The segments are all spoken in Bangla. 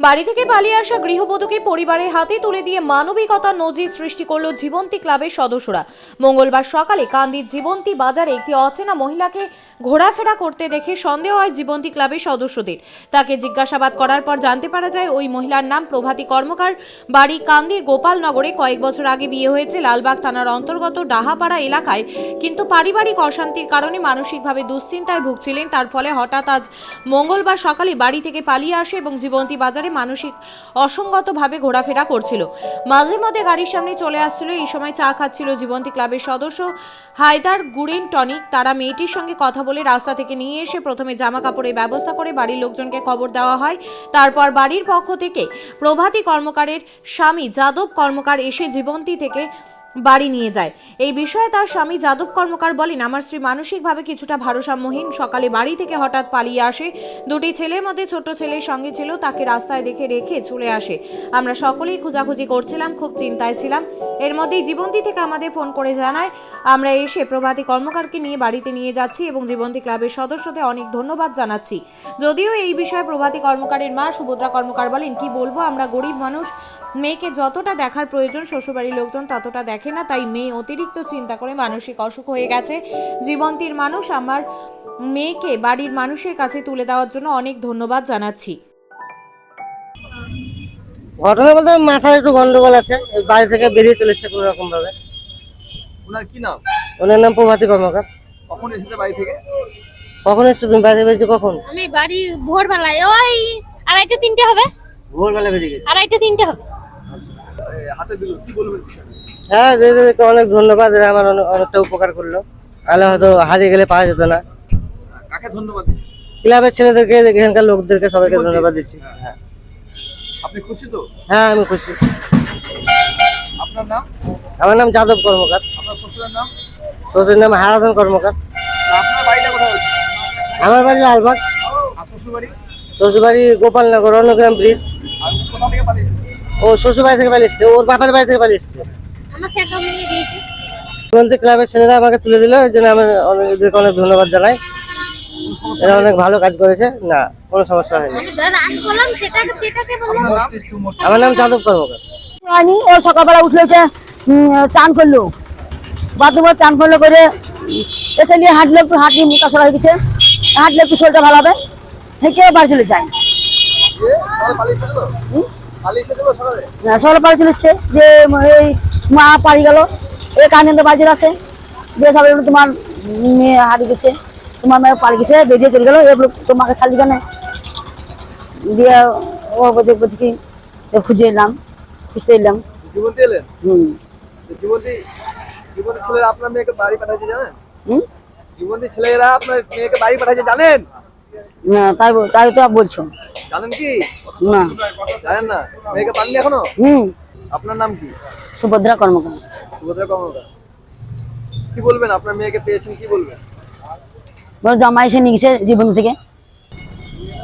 বাড়ি থেকে পালিয়ে আসা গৃহবধূকে পরিবারের হাতে তুলে দিয়ে মানবিকতার নজির সৃষ্টি করল জীবন্তী ক্লাবের সদস্যরা। মঙ্গলবার সকালে কান্দির জীবন্তী বাজারে একটি অচেনা মহিলাকে ঘোরাফেরা করতে দেখে সন্দেহ হয় জীবন্তী ক্লাবের সদস্যদের। তাকে জিজ্ঞাসাবাদ করার পর জানতে পারা যায় ওই মহিলার নাম প্রভাতী কর্মকার। বাড়ি কান্দির গোপালনগরে কয়েক বছর আগে বিয়ে হয়েছে লালবাগ থানার অন্তর্গত ডাহাপাড়া এলাকায়। কিন্তু পারিবারিক অশান্তির কারণে মানসিকভাবে দুশ্চিন্তায় ভুগছিলেন। তার ফলে হঠাৎ আজ মঙ্গলবার সকালে বাড়ি থেকে পালিয়ে আসে এবং জীবন্তী বাজারে মানসিক অসঙ্গতভাবে ঘোরাফেরা করছিল। মাঝে মধ্যে গাড়ির সামনে চলে আসছিল, এই সময় চা খাচ্ছিল জীবন্তী ক্লাবের সদস্য হায়দার গুরেন টনিক। তারা মেয়েটির সঙ্গে কথা বলে রাস্তা থেকে নিয়ে এসে প্রথমে জামা কাপড়ের ব্যবস্থা করে বাড়ির লোকজনকে খবর দেওয়া হয়। তারপর বাড়ির পক্ষ থেকে প্রভাতী কর্মকারের স্বামী যাদব কর্মকার এসে জীবন্তী থেকে বাড়ি নিয়ে যায়। এই বিষয়ে তার স্বামী যাদব কর্মকার বলেন, আমার স্ত্রী মানসিকভাবে কিছুটা ভারসাম্যহীন। সকালে বাড়ি থেকে হঠাৎ পালিয়ে আসে। দুটি ছেলের মধ্যে ছোট ছেলের সঙ্গে ছিল, তাকে রাস্তায় দেখে রেখে চলে আসে। আমরা সকলেই খোঁজাখুঁজি করছিলাম, খুব চিন্তায় ছিলাম। এর মধ্যেই জীবন্তী থেকে আমাদের ফোন করে জানায়, আমরা এসে প্রভাতী কর্মকারকে নিয়ে বাড়িতে নিয়ে যাচ্ছি এবং জীবন্তী ক্লাবের সদস্যদের অনেক ধন্যবাদ জানাচ্ছি। যদিও এই বিষয়ে প্রভাতী কর্মকারের মা সুভদ্রা কর্মকার বলেন, কি বলব, আমরা গরিব মানুষ। মেয়েকে যতটা দেখার প্রয়োজন, শ্বশুরবাড়ির লোকজন ততটা দেখে না তাই মেয়ে অতিরিক্ত চিন্তা করে মানসিক অসুখ হয়ে গেছে। জীবন্তীর মানুষ আমার মেয়েকে বাড়ির মানুষের কাছে তুলে দেওয়ার জন্য অনেক ধন্যবাদ জানাচ্ছি। ঘটনা বলতে মাথার একটু গন্ডগোল আছে বাড়ি থেকে বেরিয়ে চলে এসছে কোনো রকম ভাবে ওনার কি নাম? ওনার নাম প্রভাতী কর্মকার। কখন এসেছে বাড়ি থেকে? কখন এসছো তুমি বাড়ি বেরিয়েছো কখন? আমি বাড়ি ভোরবেলায় ওই আড়াইটা তিনটে হবে। ভোরবেলা বেরিয়ে গেছে। আড়াইটা তিনটে হবে। হাতে দিল কি বলবেন? হ্যাঁ দিদিকে অনেক ধন্যবাদ এরা আমার অনেকটা উপকার করল। তাহলে হয়তো হারিয়ে গেলে পাওয়া যেত না। কাকে ধন্যবাদ ক্লাবের ছেলেদেরকে এখানকার লোকদেরকে সবাইকে ধন্যবাদ দিচ্ছি। হ্যাঁ আপনি খুশি তো? হ্যাঁ আমি খুশি। আপনার নাম? আমার নাম যাদব কর্মকার। আপনার শ্বশুরের নাম? শ্বশুরের নাম হারাধন কর্মকার। আপনার বাড়িটা কোথায় আমার বাড়ি লালবাগ। আর শ্বশুর বাড়ি শ্বশুর বাড়ি গোপালনগর অন্নগ্রাম ব্রিজ। আর কোথা থেকে পালিয়েছে? ও শ্বশুর বাড়ি থেকে পালিয়ে এসছে। ওর বাপের বাড়ি থেকে পালিয়ে এসছে। আমার দিয়েছি। ক্লাবের ছেলেরা আমাকে তুলে দিল এই জন্য আমি অনেক এদেরকে অনেক ধন্যবাদ জানাই। এরা অনেক ভালো কাজ করেছে। না কোনো সমস্যা হয়নি। আমি আমার নাম যাদব কর্মকার। হয়নি ও সকালবেলা উঠলে উঠে চান করল। বাথরুমে চান করল করে এসে নিয়ে হাঁটলে একটু হাঁটি মুখা সরা হয়ে গেছে হাঁটলে একটু শরীরটা ভালো হবে। থেকে বাড়ি চলে যায়। সকালে তো সকালে? বাড়ি চলে এসছে। যে এই মা পাড়ি গেল। এই কানেন্দ্র বাড়ি চলে আসে যে সবাই তোমার মেয়ে হারিয়ে গেছে। তোমার মেয়ে পাড়ি গেছে বেরিয়ে চলে গেলো। এগুলো তোমাকে ছাড়লি কেন? দিয়ে ও বলছে বলছে কি খুঁজে এলাম খুঁজতে এলাম। জীবন্তী এলেন? হুম। জীবন্তী জীবন্তী ছেলেরা আপনার মেয়েকে বাড়ি পাঠাইছে জানেন? হুম? জীবন্তী ছেলেরা আপনার মেয়েকে বাড়ি পাঠাইছে জানেন? না তাই তাই তো বলছো। জানেন কি? না। জানেন না? মেয়েকে পাননি এখনও? হুম। আপনার নাম কি? সুভদ্রা কর্মকার। সুভদ্রা কর্মকার। কি বলবেন? আপনার মেয়েকে পেয়েছেন কি বলবেন? বল জামা এসে নিয়ে গেছে জীবন থেকে।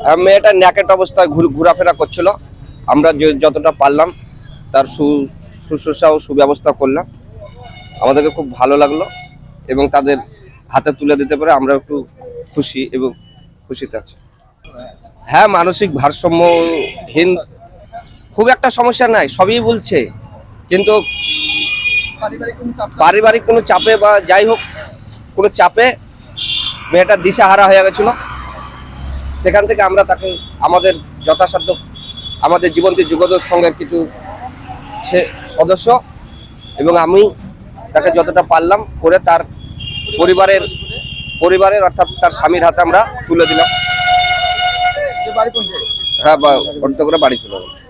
আর মেয়েটা ন্যাকেট অবস্থায় ঘুর- ঘোরাফেরা করছিল। আমরা যে- যতটা পারলাম তার সু শুশ্রূষা ও সুব্যবস্থা করলাম। আমাদেরকে খুব ভালো লাগল এবং তাদের হাতে তুলে দিতে পারে আমরা একটু খুশি এবং খুশিতে আছি। হ্যাঁ মানসিক ভারসাম্যহীন খুব একটা সমস্যা নাই, সবই বলছে। কিন্তু পারিবারিক কোনো চাপ বা যাই হোক, কোনো চাপে মেয়েটা দিশাহারা হয়ে গেছিল। সেখান থেকে আমরা তাকে, আমাদের যথাসাধ্য, আমাদের জীবন্তী যুগদের সঙ্গে কিছু সদস্য এবং আমি তাকে যতটা পারলাম করে তার পরিবারের পরিবারের অর্থাৎ তার স্বামীর হাতে আমরা তুলে দিলাম। হ্যাঁ অর্ধ করে বাড়ি চলে গেলাম